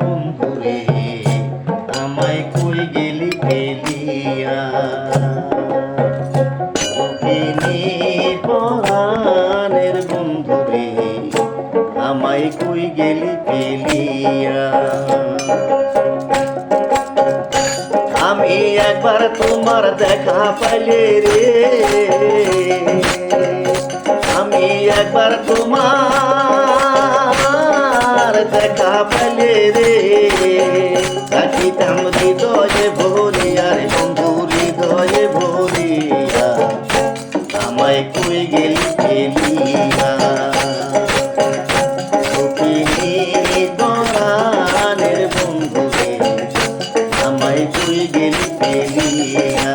বন্ধুরে, আমায় কই পেলিয়া পরাণের বন্ধুরে, আমায় পেলিয়া আমি একবার তোমার দেখা পাইলে রে, আমি একবার তোমার দেখা হৃদয়ে ভরিয়া রে বন্ধু হৃদয়ে ভরিয়া আমায় কই গেলি বন্ধু দরানের বন্ধুরে আমায় তুই গেলি পেলিয়া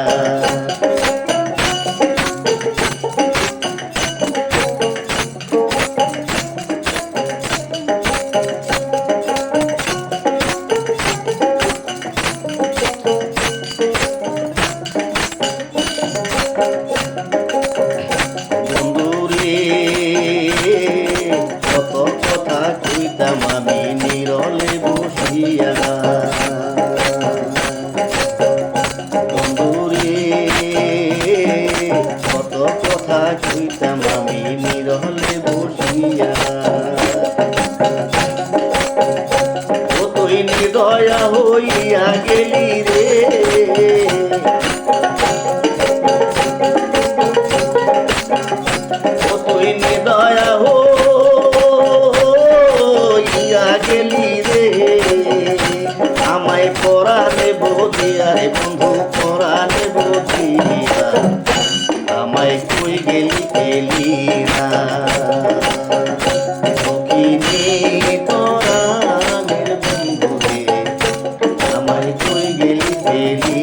আমি নিরলে বসিয়া বন্ধুরে, কত কথা কইতাম আমি নিরলে বসিয়া। কতই তুই নিদয়া হইয়া গেলি বদিয়া রে বন্ধু পরানে বদিয়া আমায় কই গেলি গেলি না। তোরা বন্ধু রে আমায় কই গেলি গেলি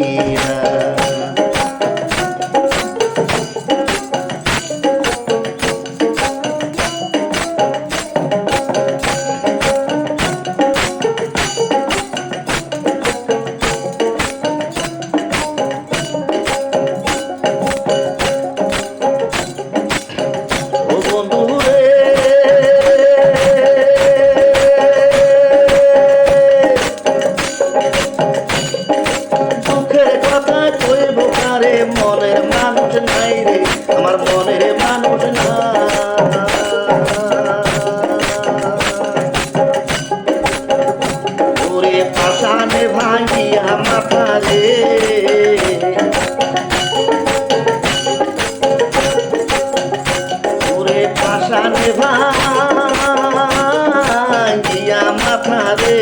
রে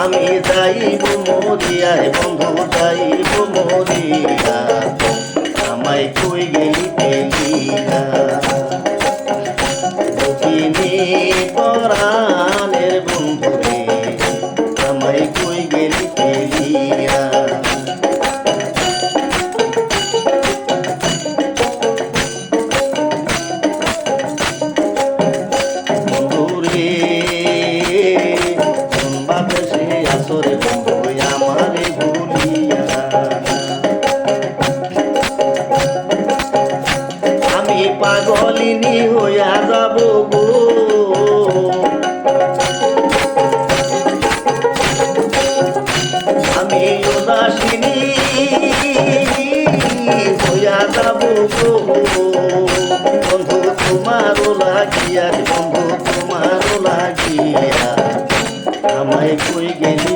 আমি যাইব মরিয়ায় বন্ধু যাইব মরিয়া। আমায় কই পাগলিনী হইয়া যাব গো। আমি উদাসিনী হইয়া যাব গো। বন্ধু, তোমারও লাগিয়া, বন্ধু, তোমারও লাগিয়া, আমায় কই গেলি